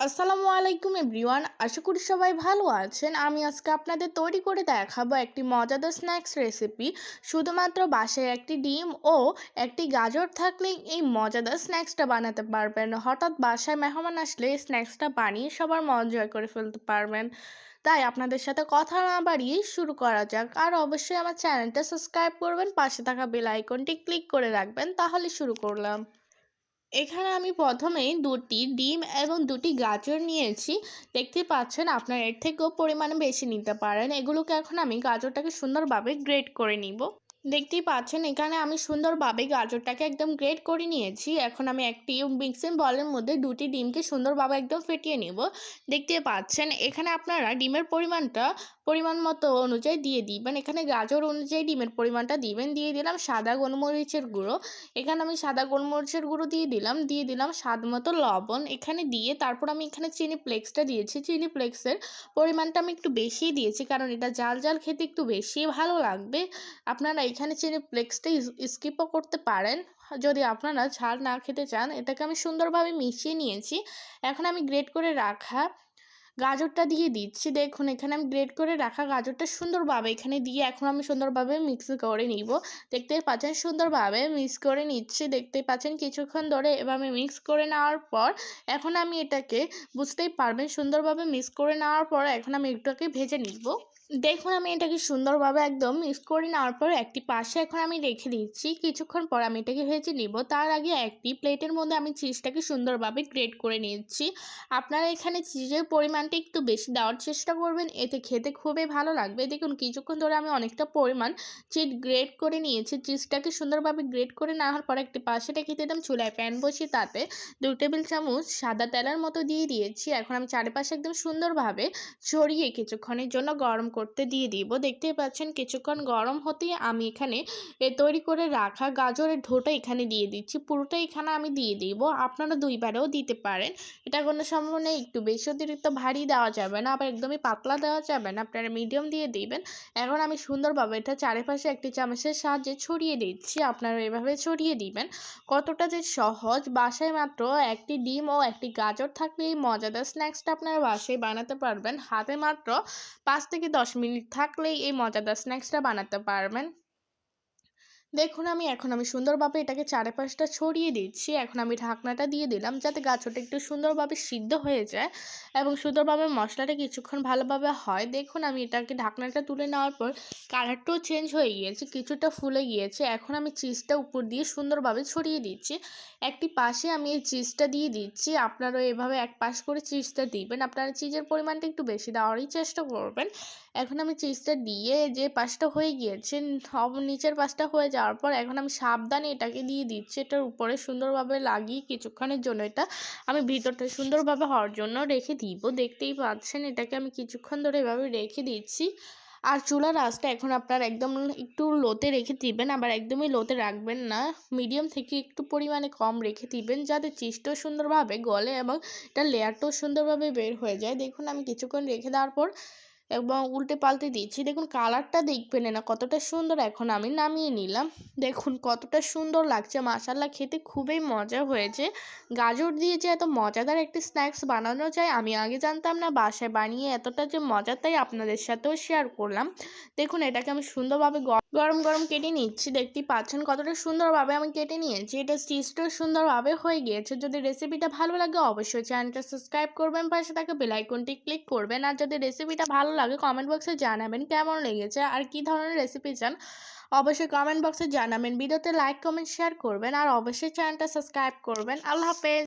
আসসালামু আলাইকুম এভরিওয়ান, আশা করি সবাই ভালো আছেন। আমি আজকে আপনাদের তৈরি করে দেখাবো একটি মজাদার স্ন্যাক্স রেসিপি। শুধুমাত্র বাসায় একটি ডিম ও একটি গাজর থাকলেই এই মজাদার স্ন্যাক্সটা বানাতে পারবেন। হঠাৎ বাসায় মেহমান আসলে এই স্ন্যাক্সটা বানিয়ে সবার জয় করে ফেলতে পারবেন। তাই আপনাদের সাথে কথা না বাড়িয়ে শুরু করা যাক। আর অবশ্যই আমার চ্যানেলটা সাবস্ক্রাইব করবেন, পাশে থাকা বেল আইকনটি ক্লিক করে রাখবেন, তাহলে শুরু করলাম। এখানে আমি প্রথমেই দুটি ডিম এবং দুটি গাজর নিয়েছি। দেখতে পাচ্ছেন আপনার এর থেকেও পরিমাণে বেশি নিতে পারেন। এগুলোকে এখন আমি গাজরটাকে সুন্দরভাবে গ্রেট করে নিব। দেখতেই পাচ্ছেন, এখানে আমি সুন্দরভাবে গাজরটাকে একদম গ্রেট করে নিয়েছি। এখন আমি একটি মিক্সিং বলের মধ্যে দুটি ডিমকে সুন্দরভাবে একদম ফেটিয়ে নেব। দেখতে পাচ্ছেন, এখানে আপনারা ডিমের পরিমাণটা, পরিমাণ মতো অনুযায়ী দিয়ে দিবেন। এখানে গাজর অনুযায়ী ডিমের পরিমাণটা দিবেন। দিয়ে দিলাম সাদা গোলমরিচের গুঁড়ো। এখানে আমি সাদা গোলমরিচের গুঁড়ো দিয়ে দিলাম। দিয়ে দিলাম স্বাদ মতো লবণ। এখানে দিয়ে তারপর আমি এখানে চিনি ফ্লেক্সটা দিয়েছি। চিনি ফ্লেক্সের পরিমাণটা আমি একটু বেশিই দিয়েছি, কারণ এটা জাল জাল খেতে একটু বেশি ভালো লাগবে। আপনারা এখানে চিনি ফ্লেক্সটা স্কিপও করতে পারেন। যদি আপনারা ঝাল না খেতে চান, এটাকে আমি সুন্দরভাবে মিশিয়ে নিয়েছি। এখন আমি গ্রেট করে রাখা গাজরটা দিয়ে দিচ্ছি। দেখুন, এখানে আমি গ্রেট করে রাখা গাজরটা সুন্দরভাবে এখানে দিয়ে এখন আমি সুন্দরভাবে মিক্স করে নিব। দেখতে পাচ্ছেন, সুন্দরভাবে মিক্স করে নিচ্ছি। দেখতে পাচ্ছেন, কিছুক্ষণ ধরে এভাবে মিক্স করে নেওয়ার পর, এখন আমি এটাকে, বুঝতেই পারবেন, সুন্দরভাবে মিক্স করে নেওয়ার পর এখন আমি এটাকে ভেজে নিব। দেখুন, আমি এটাকে সুন্দরভাবে একদম মিক্স করে নেওয়ার পর একটি পাশে এখন আমি রেখে দিচ্ছি। কিছুক্ষণ পর আমি এটাকে ভেজে নিব। তার আগে একটি প্লেটের মধ্যে আমি চিজটাকে সুন্দরভাবে গ্রেট করে নিচ্ছি আপনারা এখানে চিজের পরিমাণটা একটু বেশি দেওয়ার চেষ্টা করবেন। এতে খেতে খুবই ভালো লাগবে। দেখুন, কিছুক্ষণ ধরে আমি অনেকটা পরিমাণ চিজ গ্রেট করে নিয়েছি। চিজটাকে সুন্দরভাবে গ্রেট করে নেওয়ার পর একটি পাশে রেখে দিলাম চুলায় প্যান বসিয়ে তাতে দু টেবিল চামচ সাদা তেলের মতো দিয়ে দিয়েছি। এখন আমি চারিপাশে একদম সুন্দরভাবে ছড়িয়ে কিছুক্ষণের জন্য গরম করতে দিয়ে দিব। দেখতেই পাচ্ছেন কিছুক্ষণ গরম হতেই আমি এখানে তৈরি করে রাখা গাজরের ঢোটা এখানে দিয়ে দিচ্ছি। পুরোটা এখানে আমি দিয়ে দিব। আপনারা দুইবারেও দিতে পারেন। এটা কোনো সম্ভব নেই, একটু বেশি অতিরিক্ত ভারী দেওয়া যাবে না, আবার একদমই পাতলা দেওয়া যাবে না। আপনারা মিডিয়াম দিয়ে দিবেন। এখন আমি সুন্দরভাবে এটা চারিপাশে একটি চামচের সাহায্যে ছড়িয়ে দিচ্ছি। আপনারা এভাবে ছড়িয়ে দিবেন। কতটা যে সহজ! বাসায় মাত্র একটি ডিম ও একটি গাজর থাকলে এই মজাদার স্ন্যাক্সটা আপনারা বাসায় বানাতে পারবেন। হাতে মাত্র পাঁচ থেকে দশ মিনিট থাকলেই এই মজাদার স্ন্যাক্সটা বানাতে পারবেন। দেখুন আমি, এখন আমি সুন্দরভাবে এটাকে চারপাশটা ছড়িয়ে দিচ্ছি। এখন আমি ঢাকনাটা দিয়ে দিলাম যাতে গাছটা একটু সুন্দরভাবে সিদ্ধ হয়ে যায় এবং সুন্দরভাবে মশলাটা কিছুক্ষণ ভালোভাবে হয়। দেখুন আমি এটাকে ঢাকনাটা তুলে নেওয়ার পর কালারটাও চেঞ্জ হয়ে গিয়েছে, কিছুটা ফুলে গিয়েছে। এখন আমি চিজটা উপর দিয়ে সুন্দরভাবে ছড়িয়ে দিচ্ছি। একটি পাশে আমি এই চিজটা দিয়ে দিচ্ছি। আপনারাও এভাবে এক পাশ করে চিজটা দিবেন। আপনারা চিজের পরিমাণটা একটু বেশি দেওয়ারই চেষ্টা করবেন। এখন আমি চিজটা দিয়ে যে পাশটা হয়ে গিয়েছে নিচের পাশটা হয়ে যাওয়ার পর এখন আমি সাবধানে এটাকে দিয়ে দিচ্ছি। এটার উপরে সুন্দরভাবে লাগিয়ে কিছুক্ষণের জন্য এটা আমি ভিতরটা সুন্দরভাবে হওয়ার জন্য রেখে দিব। দেখতেই পাচ্ছেন, এটাকে আমি কিছুক্ষণ ধরে এভাবে রেখে দিচ্ছি। আর চুলার আঁচটা এখন আপনার একদম একটু লোতে রেখে দিবেন, আবার একদমই লোতে রাখবেন না। মিডিয়াম থেকে একটু পরিমাণে কম রেখে দিবেন, যাতে চিজটাও সুন্দরভাবে গলে এবং এটা লেয়ারটাও সুন্দরভাবে বের হয়ে যায়। দেখুন, আমি কিছুক্ষণ রেখে দেওয়ার পর এবং উল্টে পাল্টে দিচ্ছি। দেখুন, কালারটা দেখবেন না, কতটা সুন্দর। এখন আমি নামিয়ে নিলাম। দেখুন, কতটা সুন্দর লাগছে। মাসাল্লা খেতে খুবই মজা হয়েছে। গাজর দিয়ে যে এত মজাদার একটি স্ন্যাক্স বানানো যায়, আমি আগে জানতাম না। বাসায় বানিয়ে এতটা যে মজা, তাই আপনাদের সাথেও শেয়ার করলাম। দেখুন, এটাকে আমি সুন্দরভাবে গরম গরম কেটে নিচ্ছি। দেখতে পাচ্ছেন কতটা সুন্দরভাবে আমি কেটে নিয়েছি। এটা চিজটাও সুন্দরভাবে হয়ে গিয়েছে। যদি রেসিপিটা ভালো লাগে, অবশ্যই চ্যানেলটা সাবস্ক্রাইব করবেন। পাশে থাকে বেলাইকনটি ক্লিক করবেন। আর যদি রেসিপিটা ভালো লাগে কমেন্ট বক্সে জানাবেন কেমন লেগেছে আর কি ধরনের রেসিপি চান, অবশ্যই কমেন্ট বক্সে জানাবেন। ভিডিওতে লাইক কমেন্ট শেয়ার করবেন আর অবশ্যই চ্যানেলটা সাবস্ক্রাইব করবেন। আল্লাহ হাফেজ।